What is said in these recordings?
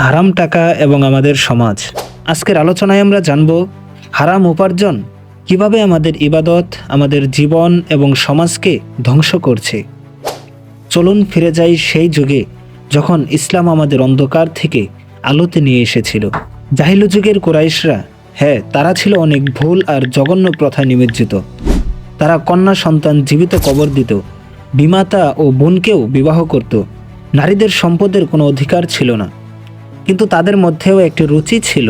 হারাম টাকা এবং আমাদের সমাজ। আজকের আলোচনায় আমরা জানব, হারাম উপার্জন কীভাবে আমাদের ইবাদত, আমাদের জীবন এবং সমাজকে ধ্বংস করছে। চলুন ফিরে যাই সেই যুগে যখন ইসলাম আমাদের অন্ধকার থেকে আলোতে নিয়ে এসেছিল। জাহিলু যুগের কোরাইশরা হ্যাঁ তারা ছিল অনেক ভুল আর জঘন্য প্রথা নিমজ্জিত। তারা কন্যা সন্তান জীবিত কবর দিত, বিমাতা ও বোনকেও বিবাহ করত। নারীদের সম্পদের কোনো অধিকার ছিল না। কিন্তু তাদের মধ্যেও একটি রুচি ছিল।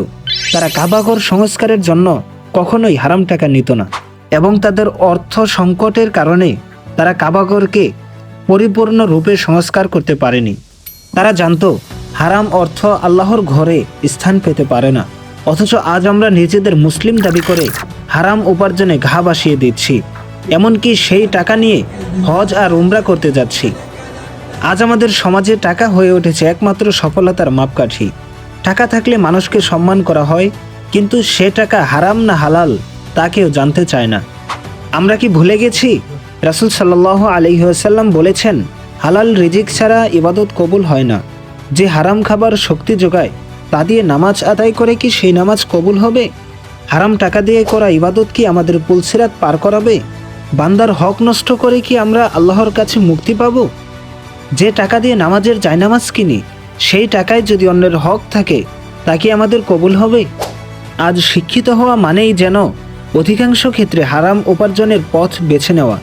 তারা কাবাগর সংস্কারের জন্য কখনোই হারাম টাকা নিত না এবং তাদের অর্থ সংকটের কারণে তারা কাবাগরকে পরিপূর্ণ রূপে সংস্কার করতে পারেনি। তারা জানতো, হারাম অর্থ আল্লাহর ঘরে স্থান পেতে পারে না। অথচ আজ আমরা নিজেদের মুসলিম দাবি করে হারাম উপার্জনে ঘা বাসিয়ে দিচ্ছি। এমনকি সেই টাকা নিয়ে হজ আর উমরা করতে যাচ্ছি। আজ আমাদের সমাজে টাকা হয়ে উঠেছে একমাত্র সফলতার মাপকাঠি। টাকা থাকলে মানুষকে সম্মান করা হয়, কিন্তু সে টাকা হারাম না হালাল, তা কেউ জানতে চায় না। আমরা কি ভুলে গেছি? রাসুল সাল্লাহ আলহিহাসাল্লাম বলেছেন, হালাল রিজিক ছাড়া ইবাদত কবুল হয় না। যে হারাম খাবার শক্তি যোগায়, তা দিয়ে নামাজ আদায় করে কি সেই নামাজ কবুল হবে? হারাম টাকা দিয়ে করা ইবাদত কি আমাদের পুলসিরাত পার করাবে? বান্দার হক নষ্ট করে কি আমরা আল্লাহর কাছে মুক্তি পাবো? যে টাকা দিয়ে নামাজের জায়নামাজ কিনি, সেই টাকায় যদি অন্যের হক থাকে, তা কি আমাদের কবুল হবে? আজ শিক্ষিত হওয়া মানেই যেন অধিকাংশ ক্ষেত্রে হারাম উপার্জনের পথ বেছে নেওয়া।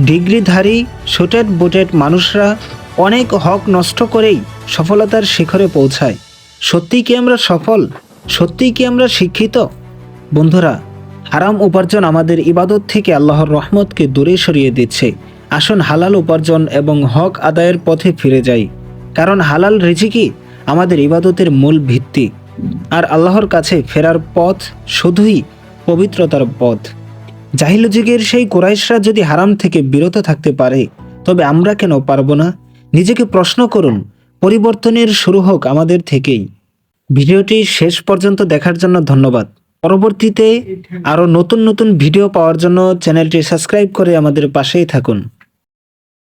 ডিগ্রিধারী, সুটেড বুটেড মানুষরা অনেক হক নষ্ট করেই সফলতার শিখরে পৌঁছায়। সত্যিই কি আমরা সফল? সত্যিই কি আমরা শিক্ষিত? বন্ধুরা, হারাম উপার্জন আমাদের ইবাদত থেকে আল্লাহর রহমতকে দূরে সরিয়ে দিচ্ছে। আসুন হালাল উপার্জন এবং হক আদায়ের পথে ফিরে যাই। কারণ হালাল রিজিকই আমাদের ইবাদতের মূল ভিত্তি। আর আল্লাহর কাছে ফেরার পথ শুধুই পবিত্রতার পথ। জাহিল যুগের সেই কোরাইশরা যদি হারাম থেকে বিরত থাকতে পারে, তবে আমরা কেন পারব না? নিজেকে প্রশ্ন করুন, পরিবর্তনের শুরু হোক আমাদের থেকেই। ভিডিওটি শেষ পর্যন্ত দেখার জন্য ধন্যবাদ। পরবর্তীতে আরও নতুন নতুন ভিডিও পাওয়ার জন্য চ্যানেলটি সাবস্ক্রাইব করে আমাদের পাশেই থাকুন।